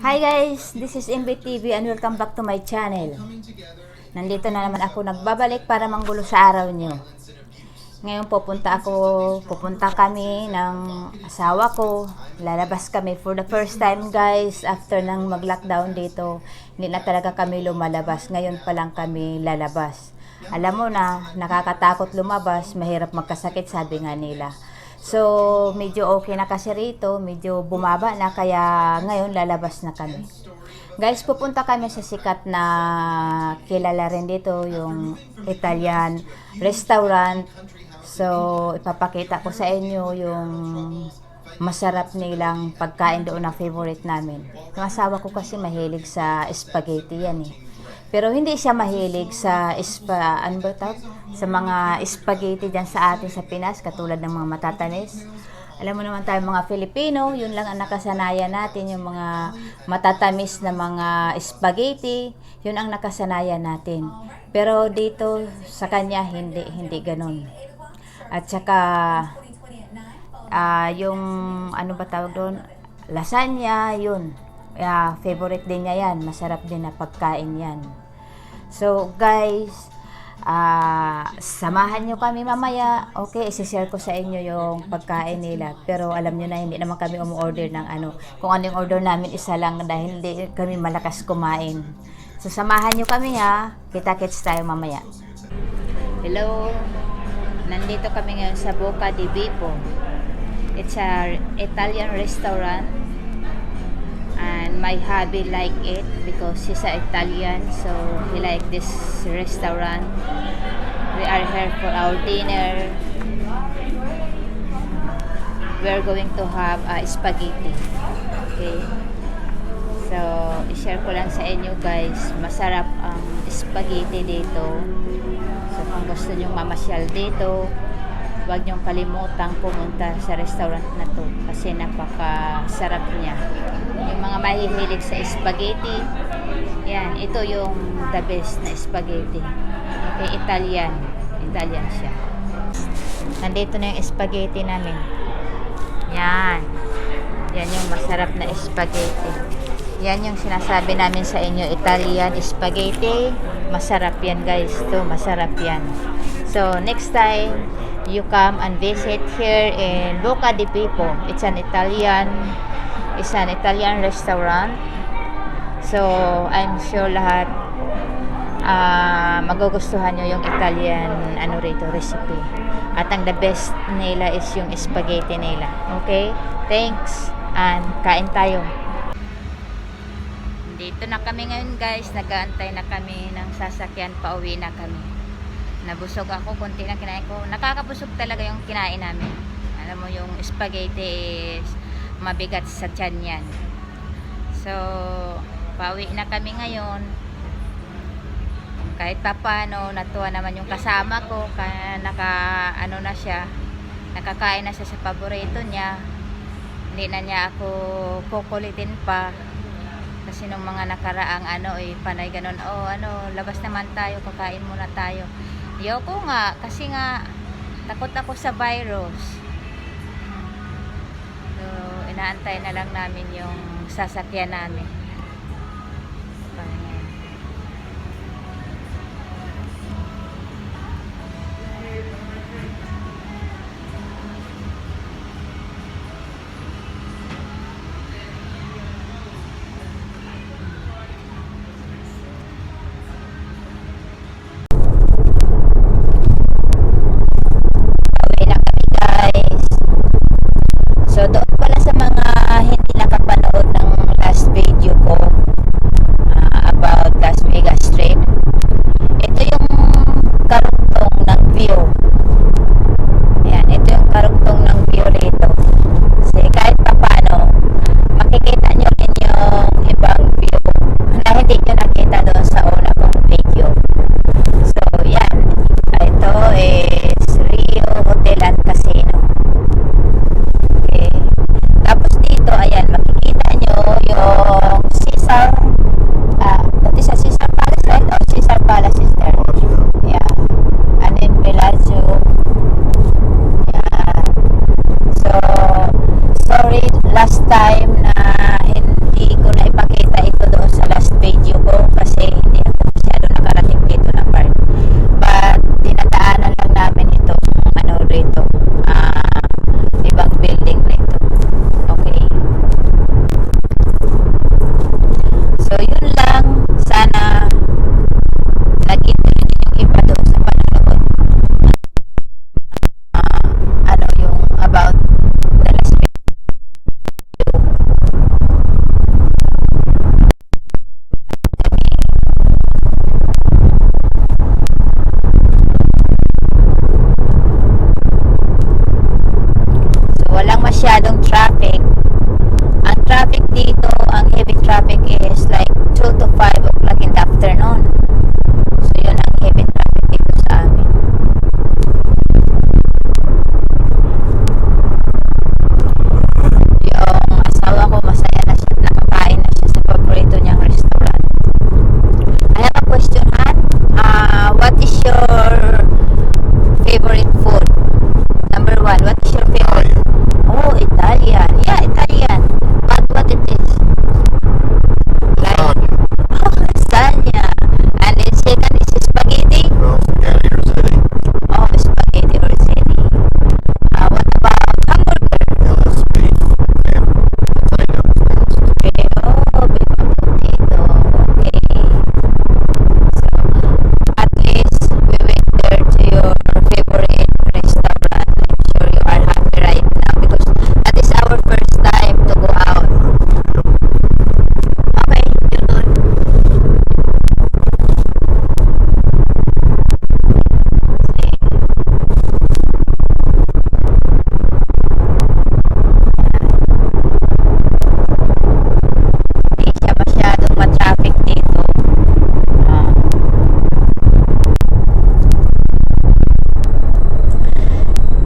Hi guys, this is MBTV and welcome back to my channel. Nandito na naman ako nagbabalik para manggulo sa araw nyo. Ngayon pupunta ako, pupunta kami ng asawa ko. Lalabas kami for the first time guys after nang mag-lockdown dito. Hindi na talaga kami lumalabas. Ngayon pa lang kami lalabas. Alam mo na, nakakatakot lumabas, mahirap magkasakit sabi nga nila. So, medyo okay na kasi rito, medyo bumaba na kaya ngayon lalabas na kami. Guys, pupunta kami sa sikat na kilala rin dito, yung Italian restaurant. So, ipapakita ko sa inyo yung masarap nilang pagkain doon na favorite namin. Yung asawa ko kasi mahilig sa spaghetti yan eh. Pero hindi siya mahilig sa ispa, ano ba tawag? Sa mga spaghetti dyan sa atin sa Pinas, katulad ng mga matatanis. Alam mo naman tayo mga Filipino, yun lang ang nakasanayan natin, yung mga matatamis na mga spaghetti, yun ang nakasanayan natin. Pero dito sa kanya, hindi, hindi ganun. At saka, ah yung, ano ba tawag doon? Lasagna, yun. Ah, favorite din niya yan. Masarap din na pagkain yan. So, guys, ah samahan nyo kami mamaya. Okay, isi-share ko sa inyo yung pagkain nila. Pero alam nyo na, hindi naman kami umu-order ng ano. Kung ano yung order namin, isa lang dahil hindi kami malakas kumain. So, samahan nyo kami ha. Kita-kits tayo mamaya. Hello. Nandito kami ngayon sa Boca di Vipo. It's a Italian restaurant. My hubby like it because he's a Italian, so he like this restaurant. We are here for our dinner. We're going to have uh, spaghetti. Okay. So, i-share ko lang sa inyo guys. Masarap ang spaghetti dito. So, kung gusto nyong mamasyal dito, huwag nyong kalimutang pumunta sa restaurant na to kasi napakasarap niya. Mga mahihilig sa spaghetti, yan, ito yung the best na spaghetti. Okay, Italian. Italian siya. Nandito na yung spaghetti namin. Yan. Yan yung masarap na spaghetti. Yan yung sinasabi namin sa inyo, Italian spaghetti. Masarap yan guys. Ito, masarap yan. So, next time, you come and visit here in Boca di Pipo. It's an Italian, it's an Italian restaurant. So, I'm sure lahat ah magugustuhan nyo yung Italian ano rito recipe. At ang the best nila is yung spaghetti nila. Okay? Thanks and kain tayo. Dito na kami ngayon guys, nag-aantay na kami ng sasakyan, pauwi na kami. Nabusog ako, konti na kinain ko. Nakakabusog talaga yung kinain namin. Alam mo yung spaghetti is mabigat sa tiyan yan. So, pauwi na kami ngayon. Kahit pa paano, natuwa naman yung kasama ko. Kaya naka, ano na siya, nakakain na siya sa paborito niya. Hindi na niya ako kukulitin pa kasi nung mga nakaraang ano eh panay ganun oh ano labas naman tayo kakain muna tayo Yoko nga kasi nga takot ako sa virus inaantay na lang namin yung sasakyan namin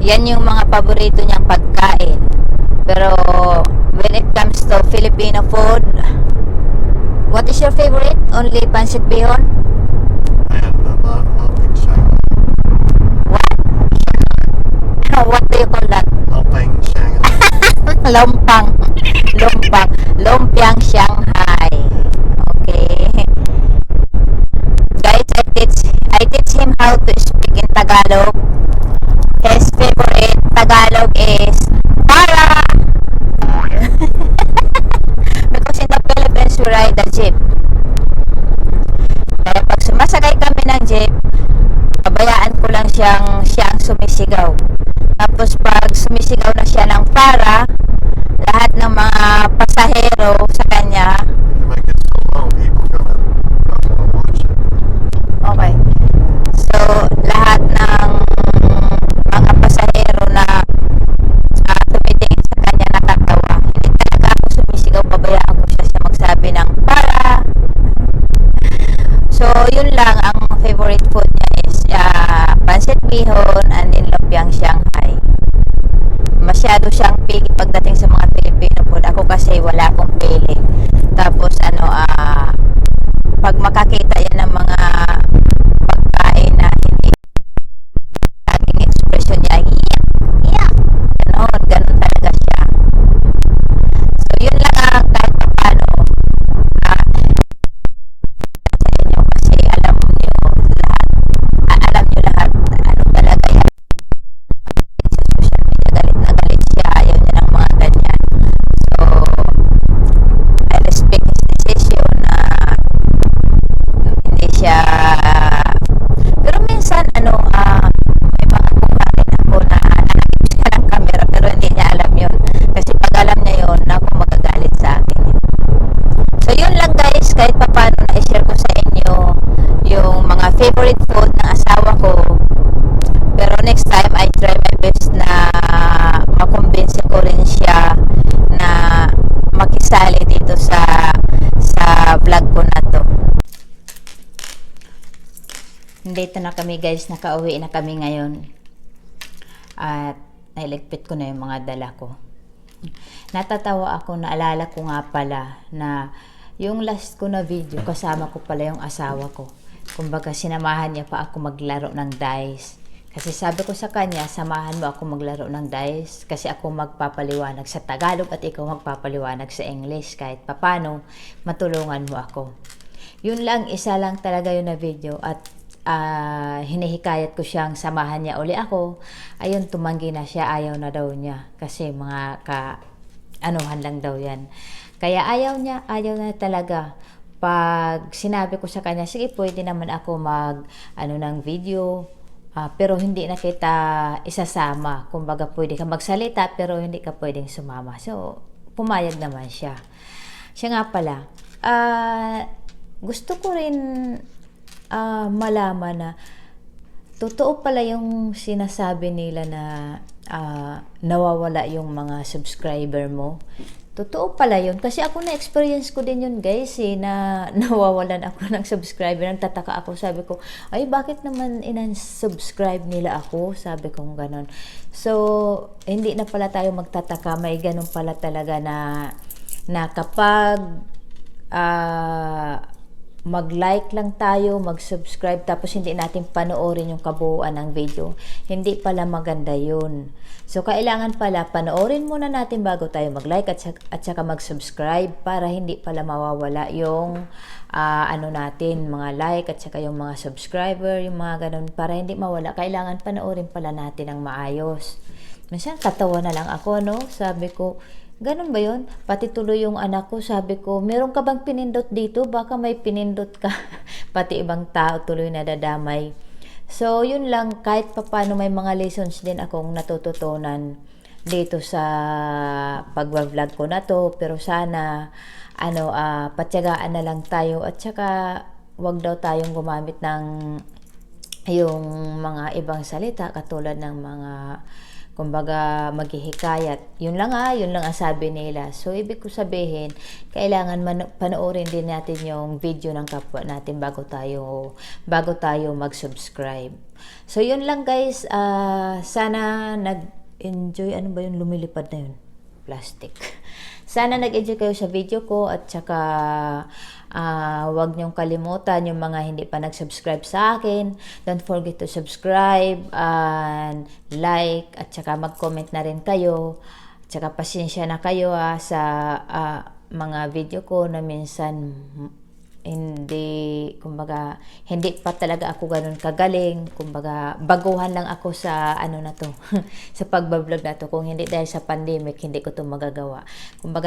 yan yung mga paborito niyang pagkain. Pero when it comes to Filipino food, what is your favorite? Only pancit bihon? What? what do you call that? Loving Shanghai. Lompang. Lompang. Shanghai. Okay. Guys, I teach, I teach him how to speak in Tagalog. Tagalog is para. Because in the Philippines, we ride the jeep. Kaya pag sumasakay kami ng jeep, pabayaan ko lang siyang siyang sumisigaw. Tapos pag sumisigaw na siya ng para, lahat ng mga pasahero sa kanya, Dito na kami guys, nakauwi na kami ngayon. At nailigpit ko na yung mga dala ko. Natatawa ako, naalala ko nga pala na yung last ko na video, kasama ko pala yung asawa ko. Kumbaga sinamahan niya pa ako maglaro ng dice. Kasi sabi ko sa kanya, samahan mo ako maglaro ng dice kasi ako magpapaliwanag sa Tagalog at ikaw magpapaliwanag sa English kahit papano matulungan mo ako. Yun lang, isa lang talaga yun na video at ah, hinihikayat ko siyang samahan niya uli ako. Ayun, tumanggi na siya, ayaw na daw niya kasi mga ka anuhan lang daw yan. Kaya ayaw niya, ayaw na talaga. Pag sinabi ko sa kanya, sige pwede naman ako mag ano ng video, Ah, pero hindi na kita isasama. Kumbaga, pwede ka magsalita, pero hindi ka pwedeng sumama. So, pumayag naman siya. Siya nga pala, ah, gusto ko rin ah, malaman na totoo pala yung sinasabi nila na ah, nawawala yung mga subscriber mo. Totoo pala yun. Kasi ako na-experience ko din yun guys eh, na nawawalan ako ng subscriber. Nagtataka ako. Sabi ko, ay bakit naman inan-subscribe nila ako? Sabi ko ganon. So, hindi na pala tayo magtataka. May ganon pala talaga na, na kapag ah, mag-like lang tayo, mag-subscribe, tapos hindi natin panoorin yung kabuuan ng video. Hindi pala maganda yun. So, kailangan pala panoorin muna natin bago tayo mag-like at, saka- at saka mag-subscribe para hindi pala mawawala yung ah, ano natin, mga like at saka yung mga subscriber, yung mga ganun, para hindi mawala. Kailangan panoorin pala natin ng maayos. Minsan, katawa na lang ako, no? Sabi ko, Ganun ba yun? Pati tuloy yung anak ko, sabi ko, meron ka bang pinindot dito? Baka may pinindot ka. Pati ibang tao tuloy na dadamay. So, yun lang, kahit papano may mga lessons din akong natututunan dito sa pag-vlog ko na to. Pero sana, ano, ah patyagaan na lang tayo at saka wag daw tayong gumamit ng yung mga ibang salita katulad ng mga kumbaga maghihikayat. Yun lang ah, yun lang ang sabi nila. So, ibig ko sabihin, kailangan man, panoorin din natin yung video ng kapwa natin bago tayo, bago tayo mag-subscribe. So, yun lang guys. Ah, sana nag-enjoy. Ano ba yung lumilipad na yun? Plastic. Sana nag-enjoy kayo sa video ko at saka ah, huwag niyong kalimutan yung mga hindi pa nag-subscribe sa akin. Don't forget to subscribe and like at saka mag-comment na rin kayo. At saka pasensya na kayo ah, sa ah, mga video ko na minsan hindi kumbaga hindi pa talaga ako ganun kagaling kumbaga baguhan lang ako sa ano na to sa pagbablog na to kung hindi dahil sa pandemic hindi ko to magagawa kumbaga